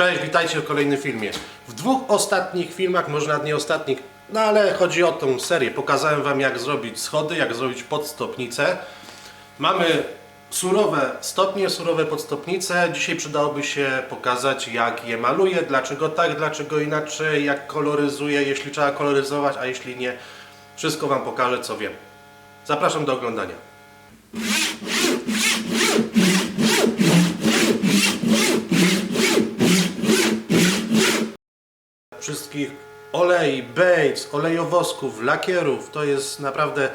Cześć, witajcie w kolejnym filmie. W dwóch ostatnich filmach, może nawet nie ostatnich, no ale chodzi o tą serię. Pokazałem Wam jak zrobić schody, jak zrobić podstopnicę. Mamy surowe stopnie, surowe podstopnice. Dzisiaj przydałoby się pokazać jak je maluję, dlaczego tak, dlaczego inaczej, jak koloryzuję, jeśli trzeba koloryzować, a jeśli nie. Wszystko Wam pokażę co wiem. Zapraszam do oglądania. Wszystkich olei, bejc, olejowosków, lakierów. To jest naprawdę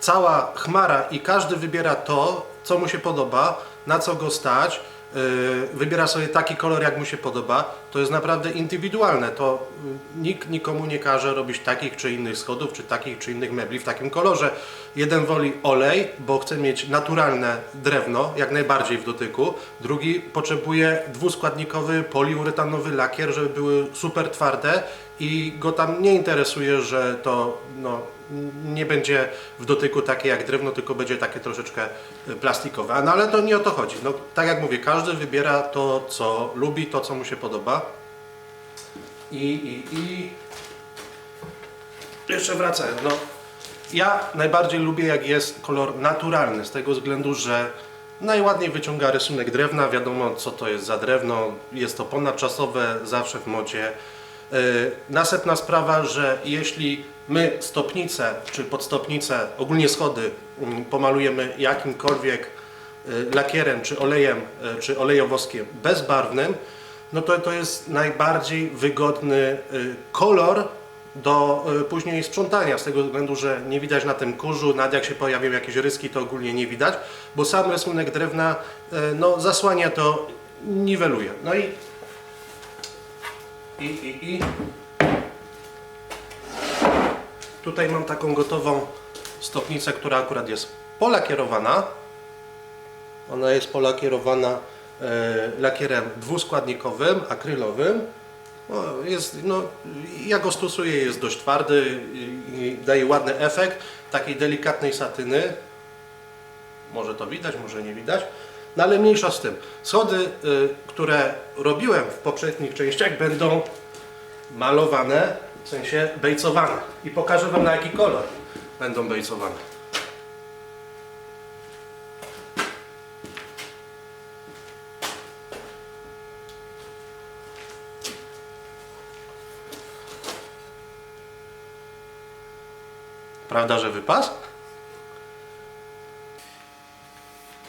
cała chmara i każdy wybiera to, co mu się podoba, na co go stać. Yy, Wybiera sobie taki kolor, jak mu się podoba. To jest naprawdę indywidualne. To yy, nikt nikomu nie każe robić takich czy innych schodów, czy takich czy innych mebli w takim kolorze. Jeden woli olej, bo chce mieć naturalne drewno, jak najbardziej w dotyku. Drugi potrzebuje dwuskładnikowy poliuretanowy lakier, żeby były super twarde i go tam nie interesuje, że to no, nie będzie w dotyku takie jak drewno, tylko będzie takie troszeczkę y, plastikowe. No ale to nie o to chodzi. No, tak jak mówię, każdy wybiera to, co lubi, to, co mu się podoba. I, i, i... Jeszcze wracając, no ja najbardziej lubię jak jest kolor naturalny, z tego względu, że najładniej wyciąga rysunek drewna, wiadomo co to jest za drewno, jest to ponadczasowe, zawsze w modzie. Yy, następna sprawa, że jeśli my stopnicę czy podstopnicę, ogólnie schody mm, pomalujemy jakimkolwiek yy, lakierem, czy olejem, yy, czy olejowoskiem bezbarwnym, no to to jest najbardziej wygodny yy, kolor do y, później sprzątania, z tego względu, że nie widać na tym kurzu, nawet jak się pojawią jakieś ryski, to ogólnie nie widać, bo sam rysunek drewna y, no, zasłania to, niweluje. No i i, i, i tutaj mam taką gotową stopnicę, która akurat jest polakierowana. Ona jest polakierowana e, lakierem dwuskładnikowym, akrylowym. No, jest, no, ja go stosuję, jest dość twardy i, daje ładny efekt takiej delikatnej satyny. Może to widać, może nie widać. No ale mniejsza z tym. Schody, y, które robiłem w poprzednich częściach będą malowane, w sensie bejcowane. I pokażę Wam na jaki kolor będą bejcowane. Prawda, że wypas?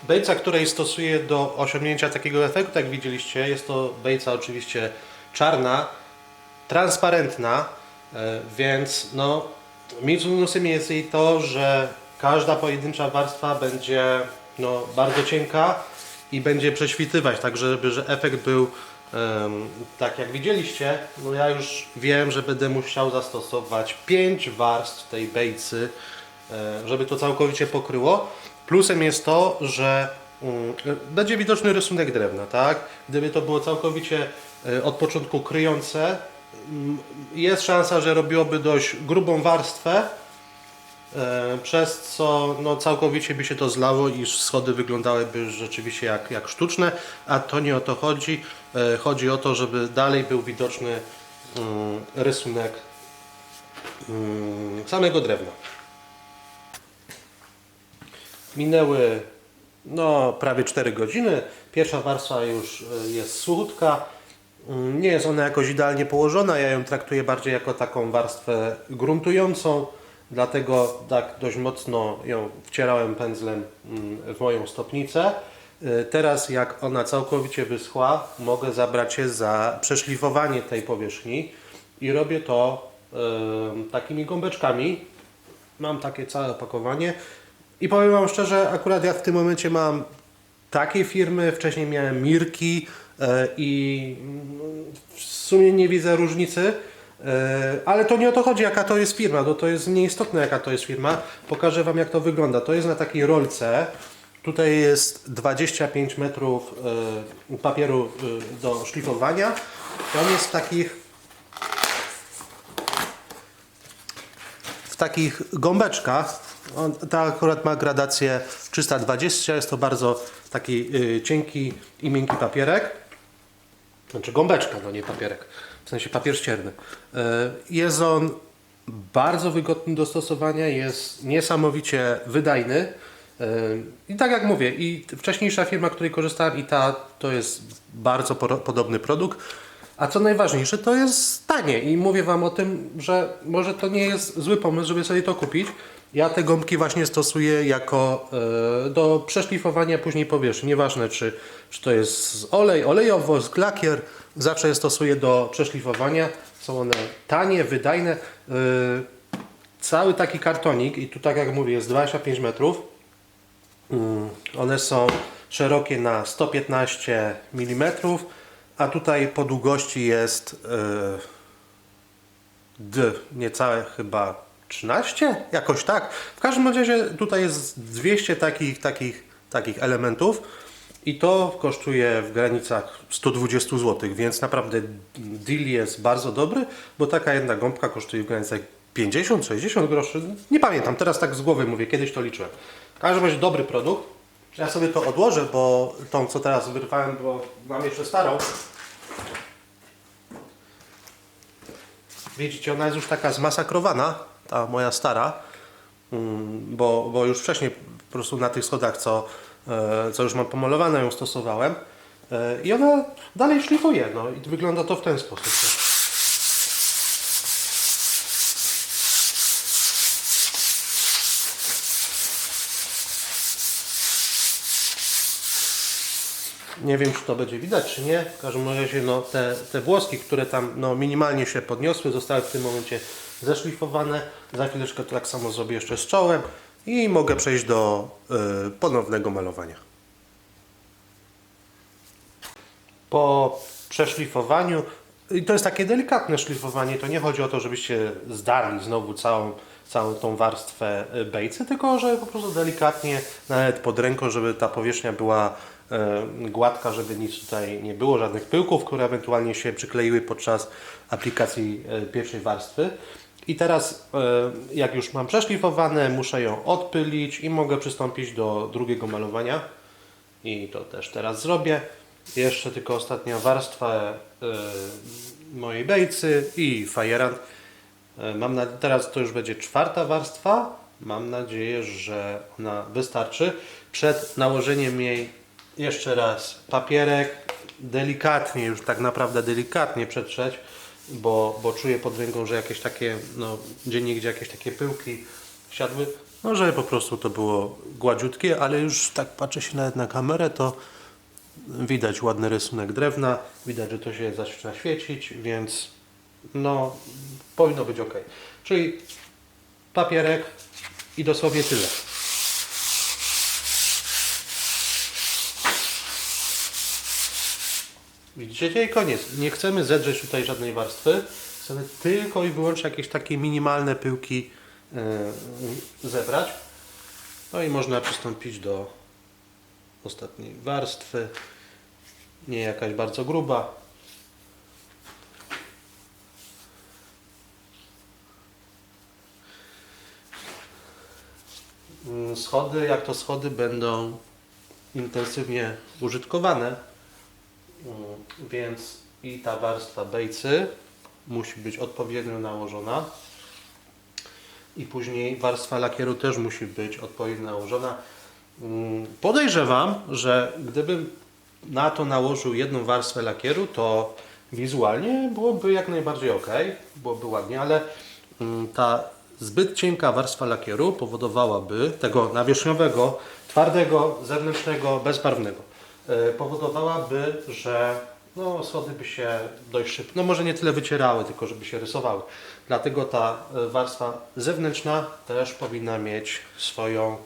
Bejca, której stosuję do osiągnięcia takiego efektu, jak widzieliście, jest to bejca oczywiście czarna, transparentna, więc no, minusem jest jej to, że każda pojedyncza warstwa będzie no, bardzo cienka i będzie prześwitywać, tak żeby że efekt był em, tak jak widzieliście, no ja już wiem, że będę musiał zastosować 5 warstw tej bejcy, e, żeby to całkowicie pokryło. Plusem jest to, że mm, będzie widoczny rysunek drewna, tak? Gdyby to było całkowicie e, od początku kryjące, jest szansa, że robiłoby dość grubą warstwę, e, przez co no, całkowicie by się to zlało i schody wyglądałyby rzeczywiście jak, jak sztuczne, a to nie o to chodzi. E, Chodzi o to, żeby dalej był widoczny mm, rysunek mm, samego drewna. Minęły no, prawie 4 godziny. Pierwsza warstwa już e, jest suchutka. Mm, Nie jest ona jakoś idealnie położona. Ja ją traktuję bardziej jako taką warstwę gruntującą. Dlatego tak dość mocno ją wcierałem pędzlem mm, w moją stopnicę. E, Teraz jak ona całkowicie wyschła, mogę zabrać się za przeszlifowanie tej powierzchni i robię to takimi gąbeczkami. Mam takie całe opakowanie i powiem Wam szczerze, akurat ja w tym momencie mam takiej firmy, wcześniej miałem Mirki i mm, w sumie nie widzę różnicy, e, ale to nie o to chodzi jaka to jest firma, bo to jest nieistotne jaka to jest firma. Pokażę Wam jak to wygląda. To jest na takiej rolce. Tutaj jest 25 metrów e, papieru e, do szlifowania. On jest w takich w takich gąbeczkach. On, ta akurat ma gradację 320, jest to bardzo taki cienki i miękki papierek. Znaczy gąbeczka, no nie papierek. W sensie papier ścierny. E, Jest on bardzo wygodny do stosowania, jest niesamowicie wydajny. E, I tak jak mówię, i wcześniejsza firma, której korzystałem, i ta to jest bardzo podobny produkt. A co najważniejsze, to jest tanie i mówię Wam o tym, że może to nie jest zły pomysł, żeby sobie to kupić. Ja te gąbki właśnie stosuję jako e, do przeszlifowania później powierzchni. Nieważne czy, czy to jest olej, olejowosk, lakier, zawsze je stosuję do przeszlifowania. Są one tanie, wydajne. E, cały taki kartonik, i tu tak jak mówię, jest 25 metrów. Mm, One są szerokie na 115 mm, a tutaj po długości jest yy, D, niecałe chyba 13, jakoś tak. W każdym razie tutaj jest 200 takich, takich, takich elementów i to kosztuje w granicach 120 zł, więc naprawdę deal jest bardzo dobry, bo taka jedna gąbka kosztuje w granicach 50-60 groszy. Nie pamiętam, teraz tak z głowy mówię, kiedyś to liczyłem. W każdym razie dobry produkt. Ja sobie to odłożę, bo tą co teraz wyrwałem, bo mam jeszcze starą. Widzicie, ona jest już taka zmasakrowana, ta moja stara, Mm, bo, bo już wcześniej po prostu na tych schodach, co, e, co już mam pomalowane, ją stosowałem. E, I ona dalej szlifuje, no i wygląda to w ten sposób. Nie wiem, czy to będzie widać, czy nie. W każdym razie no, te, te włoski, które tam no, minimalnie się podniosły, zostały w tym momencie zeszlifowane. Za chwileczkę to tak samo zrobię jeszcze z czołem i mogę przejść do y, ponownego malowania. Po przeszlifowaniu, i to jest takie delikatne szlifowanie, to nie chodzi o to, żebyście zdarli znowu całą, całą tą warstwę y, bejcy, tylko że po prostu delikatnie, nawet pod ręką, żeby ta powierzchnia była y, gładka, żeby nic tutaj nie było, żadnych pyłków, które ewentualnie się przykleiły podczas aplikacji pierwszej warstwy. I teraz, y, jak już mam przeszlifowane, muszę ją odpylić i mogę przystąpić do drugiego malowania. I to też teraz zrobię. Jeszcze tylko ostatnia warstwa y, mojej bejcy i fajerant. Y, Mam na, teraz to już będzie czwarta warstwa. Mam nadzieję, że ona wystarczy. Przed nałożeniem jej jeszcze raz papierek. Delikatnie, już tak naprawdę delikatnie przetrzeć, bo, bo czuję pod ręką, że jakieś takie, no gdzie niegdzie jakieś takie pyłki siadły. No, żeby po prostu to było gładziutkie, ale już tak patrzę się nawet na kamerę, to Widać ładny rysunek drewna, widać, że to się zaczyna świecić, więc no powinno być ok. Czyli papierek i dosłownie tyle. Widzicie i koniec. Nie chcemy zedrzeć tutaj żadnej warstwy. Chcemy tylko i wyłącznie jakieś takie minimalne pyłki yy, zebrać. No i można przystąpić do ostatniej warstwy. Nie jakaś bardzo gruba. Mm, Schody, jak to schody będą intensywnie użytkowane, więc i ta warstwa bejcy musi być odpowiednio nałożona i później warstwa lakieru też musi być odpowiednio nałożona. Mm, Podejrzewam, że gdybym na to nałożył jedną warstwę lakieru, to wizualnie byłoby jak najbardziej ok, byłoby ładnie, ale mm, ta zbyt cienka warstwa lakieru powodowałaby tego nawierzchniowego, twardego, zewnętrznego, bezbarwnego, powodowałaby, że no, schody by się dość szybko, no może nie tyle wycierały, tylko żeby się rysowały. Dlatego ta e, warstwa zewnętrzna też powinna mieć swoją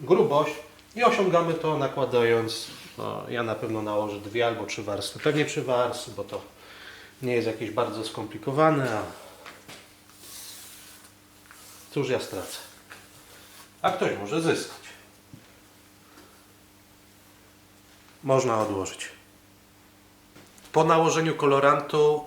grubość i osiągamy to nakładając, no, ja na pewno nałożę dwie albo trzy warstwy, pewnie trzy warstwy, bo to nie jest jakieś bardzo skomplikowane, a cóż ja stracę. A ktoś może zyskać. Można odłożyć. Po nałożeniu kolorantu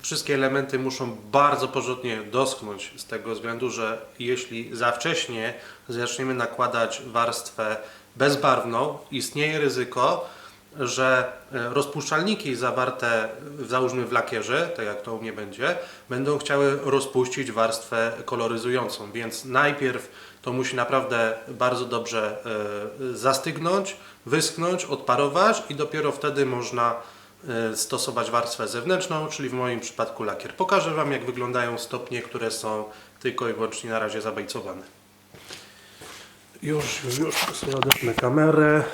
y, wszystkie elementy muszą bardzo porządnie doschnąć z tego względu, że jeśli za wcześnie zaczniemy nakładać warstwę bezbarwną, istnieje ryzyko, że e, rozpuszczalniki zawarte załóżmy w lakierze, tak jak to u mnie będzie, będą chciały rozpuścić warstwę koloryzującą, więc najpierw to musi naprawdę bardzo dobrze e, zastygnąć, wyschnąć, odparować i dopiero wtedy można e, stosować warstwę zewnętrzną, czyli w moim przypadku lakier. Pokażę Wam jak wyglądają stopnie, które są tylko i wyłącznie na razie zabejcowane. Już, już, już sobie odepnę kamerę.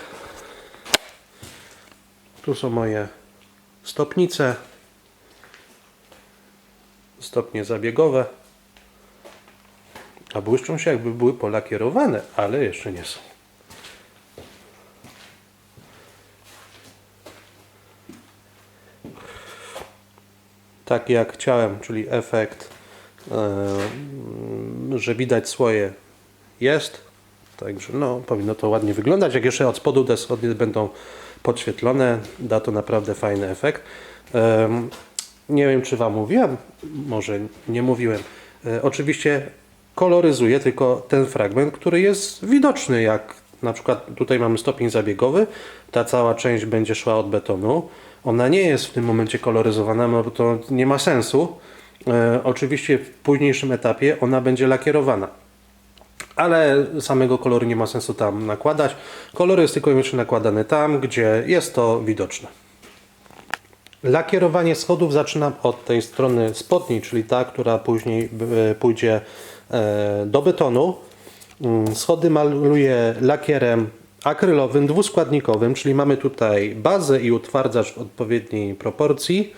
Tu są moje stopnice. Stopnie zabiegowe. A błyszczą się jakby były polakierowane, ale jeszcze nie są. Tak jak chciałem, czyli efekt, że widać swoje jest. Także no, powinno to ładnie wyglądać. Jak jeszcze od spodu te schody będą podświetlone, da to naprawdę fajny efekt. Nie wiem, czy Wam mówiłem, może nie mówiłem. E, Oczywiście koloryzuję tylko ten fragment, który jest widoczny, jak na przykład tutaj mamy stopień zabiegowy, ta cała część będzie szła od betonu. Ona nie jest w tym momencie koloryzowana, bo to nie ma sensu. E, Oczywiście w późniejszym etapie ona będzie lakierowana ale samego koloru nie ma sensu tam nakładać. Kolor jest tylko i wyłącznie nakładany tam, gdzie jest to widoczne. Lakierowanie schodów zaczynam od tej strony spodniej, czyli ta, która później e, pójdzie e, do betonu. Mm, Schody maluję lakierem akrylowym, dwuskładnikowym, czyli mamy tutaj bazę i utwardzacz w odpowiedniej proporcji.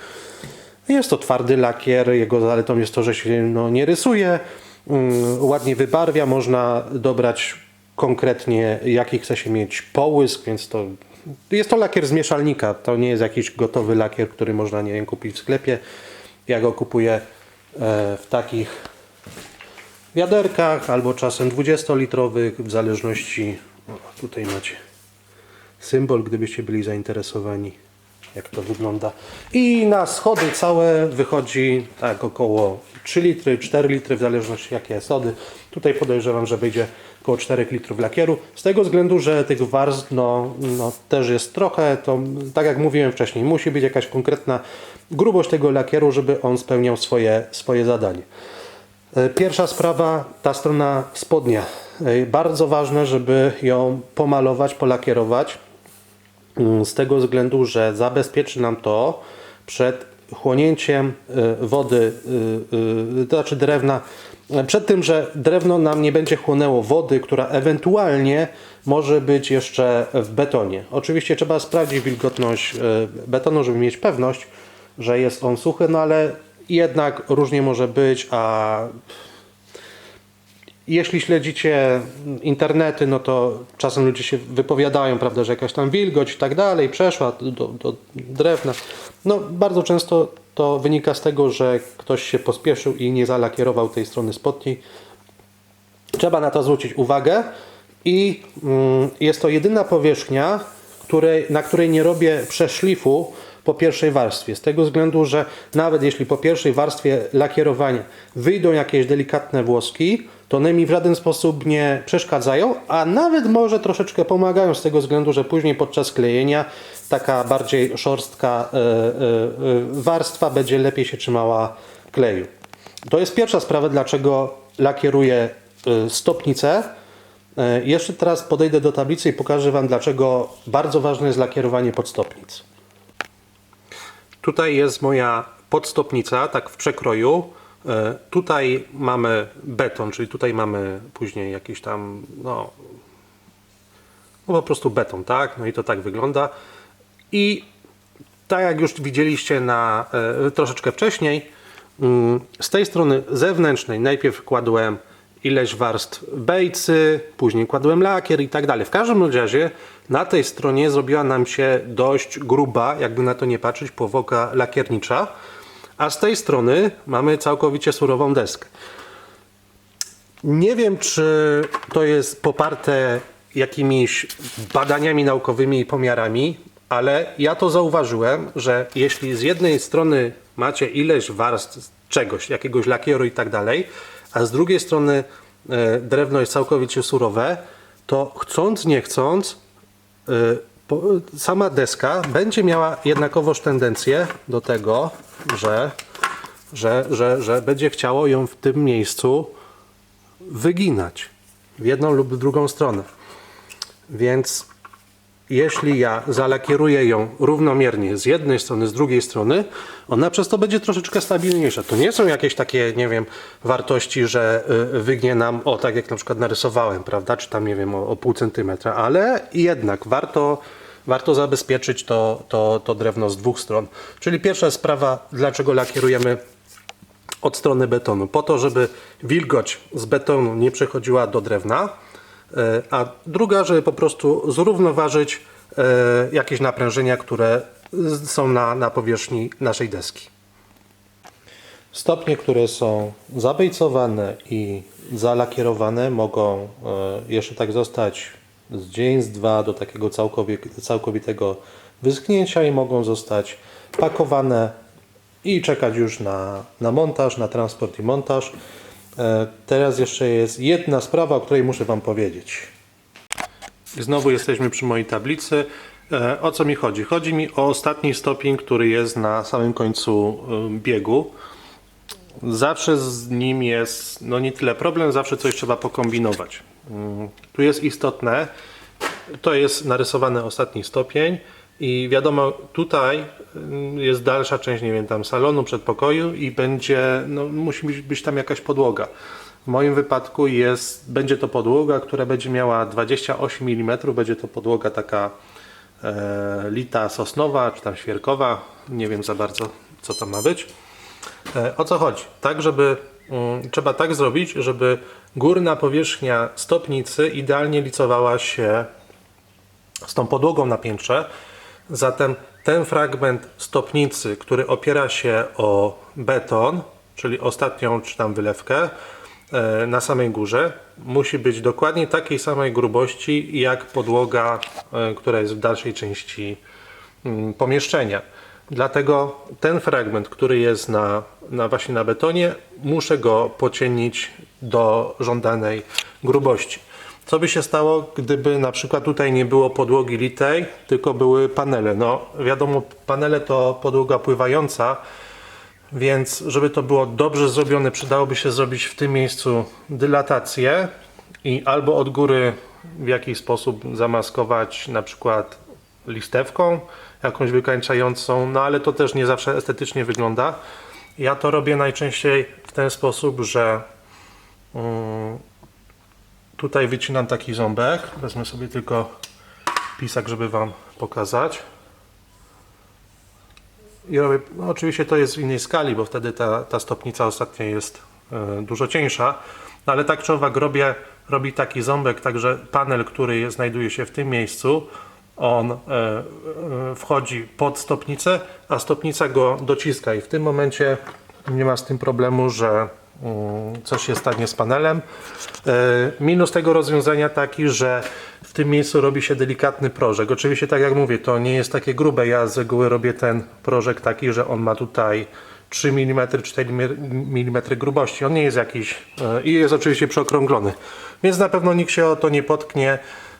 Jest to twardy lakier, jego zaletą jest to, że się no, nie rysuje, mm, ładnie wybarwia, można dobrać konkretnie jaki chce się mieć połysk, więc to jest to lakier z mieszalnika, to nie jest jakiś gotowy lakier, który można nie wiem, kupić w sklepie. Ja go kupuję e, w takich wiaderkach albo czasem 20-litrowych, w zależności, o, tutaj macie symbol, gdybyście byli zainteresowani, jak to wygląda. I na schody całe wychodzi tak około 3 litry, 4 litry, w zależności jakie sody. Tutaj podejrzewam, że wyjdzie około 4 litrów lakieru. Z tego względu, że tych warstw no, no, też jest trochę, to tak jak mówiłem wcześniej, musi być jakaś konkretna grubość tego lakieru, żeby on spełniał swoje, swoje zadanie. E, Pierwsza sprawa, ta strona spodnia. E, Bardzo ważne, żeby ją pomalować, polakierować. Mm, Z tego względu, że zabezpieczy nam to przed chłonięciem e, wody, to znaczy drewna, przed tym, że drewno nam nie będzie chłonęło wody, która ewentualnie może być jeszcze w betonie. Oczywiście trzeba sprawdzić wilgotność betonu, żeby mieć pewność, że jest on suchy, no ale jednak różnie może być, a jeśli śledzicie internety, no to czasem ludzie się wypowiadają, prawda, że jakaś tam wilgoć i tak dalej przeszła do, do drewna. No, bardzo często to wynika z tego, że ktoś się pospieszył i nie zalakierował tej strony spodniej. Trzeba na to zwrócić uwagę i mm, jest to jedyna powierzchnia, której, na której nie robię przeszlifu po pierwszej warstwie. Z tego względu, że nawet jeśli po pierwszej warstwie lakierowania wyjdą jakieś delikatne włoski, to one mi w żaden sposób nie przeszkadzają, a nawet może troszeczkę pomagają z tego względu, że później podczas klejenia taka bardziej szorstka e, e, e, warstwa będzie lepiej się trzymała kleju. To jest pierwsza sprawa, dlaczego lakieruję e, stopnicę. E, Jeszcze teraz podejdę do tablicy i pokażę Wam, dlaczego bardzo ważne jest lakierowanie podstopnic. Tutaj jest moja podstopnica, tak w przekroju. E, Tutaj mamy beton, czyli tutaj mamy później jakiś tam, no, no po prostu beton, tak? No i to tak wygląda. I tak jak już widzieliście na e, troszeczkę wcześniej, mm, z tej strony zewnętrznej najpierw kładłem ileś warstw bejcy, później kładłem lakier i tak dalej. W każdym razie na tej stronie zrobiła nam się dość gruba, jakby na to nie patrzeć, powłoka lakiernicza, a z tej strony mamy całkowicie surową deskę. Nie wiem, czy to jest poparte jakimiś badaniami naukowymi i pomiarami, ale ja to zauważyłem, że jeśli z jednej strony macie ileś warstw czegoś, jakiegoś lakieru i tak dalej, a z drugiej strony e, drewno jest całkowicie surowe, to chcąc, nie chcąc, e, sama deska będzie miała jednakowoż tendencję do tego, że, że, że, że będzie chciało ją w tym miejscu wyginać w jedną lub drugą stronę. Więc jeśli ja zalakieruję ją równomiernie z jednej strony, z drugiej strony, ona przez to będzie troszeczkę stabilniejsza. To nie są jakieś takie, nie wiem, wartości, że y, wygnie nam, o tak jak na przykład narysowałem, prawda, czy tam, nie wiem, o, o pół centymetra, ale jednak warto, warto zabezpieczyć to, to, to drewno z dwóch stron. Czyli pierwsza sprawa, dlaczego lakierujemy od strony betonu, po to, żeby wilgoć z betonu nie przechodziła do drewna, a druga, żeby po prostu zrównoważyć e, jakieś naprężenia, które są na, na powierzchni naszej deski. Stopnie, które są zabejcowane i zalakierowane mogą e, jeszcze tak zostać z dzień, z dwa do takiego całkowi- całkowitego wyschnięcia i mogą zostać pakowane i czekać już na, na montaż, na transport i montaż. E, Teraz jeszcze jest jedna sprawa, o której muszę Wam powiedzieć. Znowu jesteśmy przy mojej tablicy. E, O co mi chodzi? Chodzi mi o ostatni stopień, który jest na samym końcu e, biegu. Zawsze z nim jest, no nie tyle problem, zawsze coś trzeba pokombinować. Mm, Tu jest istotne, to jest narysowany ostatni stopień i wiadomo, tutaj mm, jest dalsza część, nie wiem, tam salonu, przedpokoju i będzie, no musi być, być tam jakaś podłoga. W moim wypadku jest, będzie to podłoga, która będzie miała 28 mm, będzie to podłoga taka e, lita sosnowa, czy tam świerkowa, nie wiem za bardzo co to ma być. E, O co chodzi? Tak, żeby mm, trzeba tak zrobić, żeby górna powierzchnia stopnicy idealnie licowała się z tą podłogą na piętrze. Zatem ten fragment stopnicy, który opiera się o beton, czyli ostatnią czy tam wylewkę e, na samej górze, musi być dokładnie takiej samej grubości jak podłoga, e, która jest w dalszej części mm, pomieszczenia. Dlatego ten fragment, który jest na, na właśnie na betonie, muszę go pocienić do żądanej grubości. Co by się stało, gdyby na przykład tutaj nie było podłogi litej, tylko były panele? No wiadomo, panele to podłoga pływająca, więc żeby to było dobrze zrobione, przydałoby się zrobić w tym miejscu dylatację i albo od góry w jakiś sposób zamaskować na przykład listewką jakąś wykańczającą, no ale to też nie zawsze estetycznie wygląda. Ja to robię najczęściej w ten sposób, że mm, tutaj wycinam taki ząbek. Wezmę sobie tylko pisak, żeby Wam pokazać. I robię, no oczywiście to jest w innej skali, bo wtedy ta, ta stopnica ostatnia jest e, dużo cieńsza, no ale tak czy owak robię, robi taki ząbek, także panel, który znajduje się w tym miejscu, on e, e, wchodzi pod stopnicę, a stopnica go dociska i w tym momencie nie ma z tym problemu, że mm, coś się stanie z panelem. E, Minus tego rozwiązania taki, że w tym miejscu robi się delikatny prożek. Oczywiście, tak jak mówię, to nie jest takie grube. Ja z reguły robię ten prożek taki, że on ma tutaj 3 mm, 4 mm grubości. On nie jest jakiś e, i jest oczywiście przeokrąglony. Więc na pewno nikt się o to nie potknie.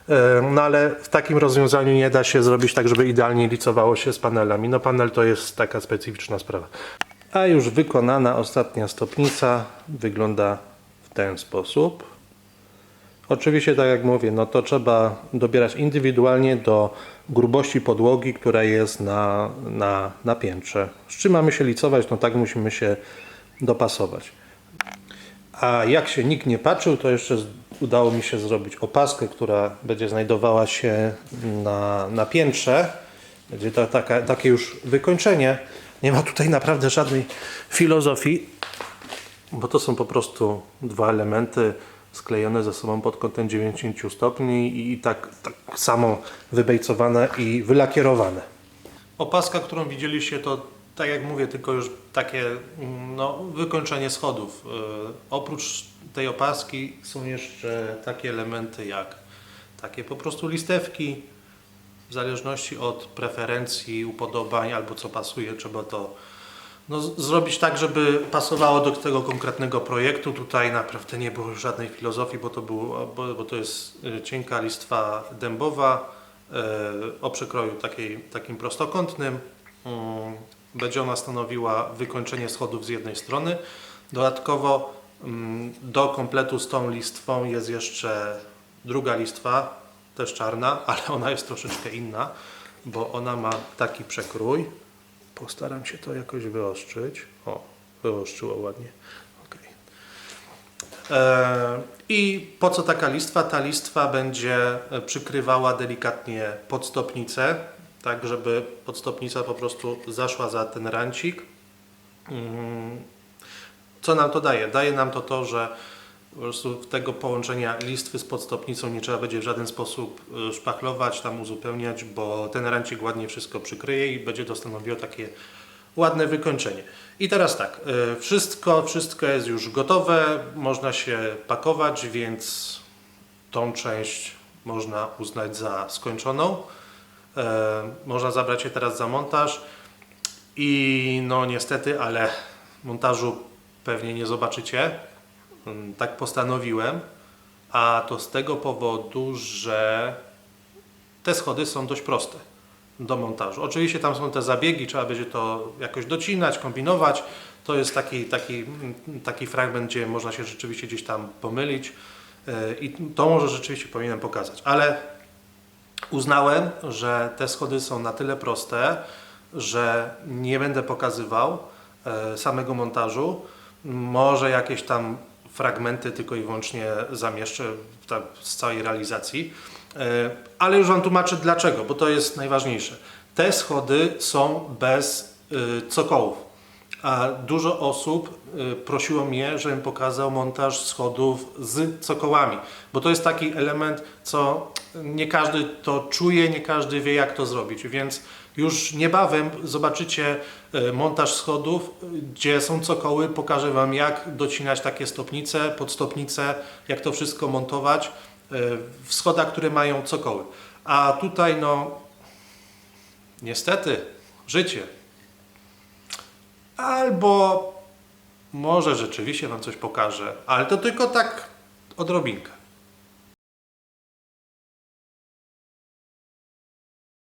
E, No ale w takim rozwiązaniu nie da się zrobić tak, żeby idealnie licowało się z panelami. No panel to jest taka specyficzna sprawa. A już wykonana ostatnia stopnica wygląda w ten sposób. Oczywiście, tak jak mówię, no to trzeba dobierać indywidualnie do grubości podłogi, która jest na, na, na piętrze. Z czym mamy się licować, no tak musimy się dopasować. A jak się nikt nie patrzył, to jeszcze udało mi się zrobić opaskę, która będzie znajdowała się na, na piętrze. Będzie to taka, takie już wykończenie. Nie ma tutaj naprawdę żadnej filozofii, bo to są po prostu dwa elementy sklejone ze sobą pod kątem 90 stopni i tak, tak samo wybejcowane i wylakierowane. Opaska, którą widzieliście, to tak jak mówię, tylko już takie mm, no, wykończenie schodów. Yy, oprócz tej opaski są jeszcze takie elementy jak takie po prostu listewki. W zależności od preferencji, upodobań albo co pasuje, trzeba to no, zrobić tak, żeby pasowało do tego konkretnego projektu. Tutaj naprawdę nie było żadnej filozofii, bo to, było, bo, bo to jest y, cienka listwa dębowa e, o przekroju takiej, takim prostokątnym. Mm, Będzie ona stanowiła wykończenie schodów z jednej strony. Dodatkowo mm, do kompletu z tą listwą jest jeszcze druga listwa, też czarna, ale ona jest troszeczkę inna, bo ona ma taki przekrój. Postaram się to jakoś wyostrzyć. O, wyostrzyło ładnie. Okej. E, I po co taka listwa? Ta listwa będzie przykrywała delikatnie podstopnicę, tak żeby podstopnica po prostu zaszła za ten rancik. Mm, Co nam to daje? Daje nam to to, że po prostu tego połączenia listwy z podstopnicą nie trzeba będzie w żaden sposób e, szpachlować, tam uzupełniać, bo ten rancik ładnie wszystko przykryje i będzie to stanowiło takie ładne wykończenie. I teraz tak, e, wszystko, wszystko jest już gotowe, można się pakować, więc tą część można uznać za skończoną. E, Można zabrać się teraz za montaż i no niestety, ale montażu pewnie nie zobaczycie. Mm, Tak postanowiłem, a to z tego powodu, że te schody są dość proste do montażu. Oczywiście tam są te zabiegi, trzeba będzie to jakoś docinać, kombinować. To jest taki, taki, mm, taki fragment, gdzie można się rzeczywiście gdzieś tam pomylić yy, i to może rzeczywiście powinienem pokazać. Ale uznałem, że te schody są na tyle proste, że nie będę pokazywał e, samego montażu. Może jakieś tam fragmenty tylko i wyłącznie zamieszczę tak, z całej realizacji. E, Ale już Wam tłumaczę dlaczego, bo to jest najważniejsze. Te schody są bez y, cokołów. A dużo osób y, prosiło mnie, żebym pokazał montaż schodów z cokołami, bo to jest taki element, co nie każdy to czuje, nie każdy wie, jak to zrobić. Więc już niebawem zobaczycie y, montaż schodów, y, gdzie są cokoły. Pokażę Wam, jak docinać takie stopnice, podstopnice, jak to wszystko montować y, w schodach, które mają cokoły. A tutaj, no, niestety, życie. Albo może rzeczywiście Wam coś pokażę, ale to tylko tak odrobinkę.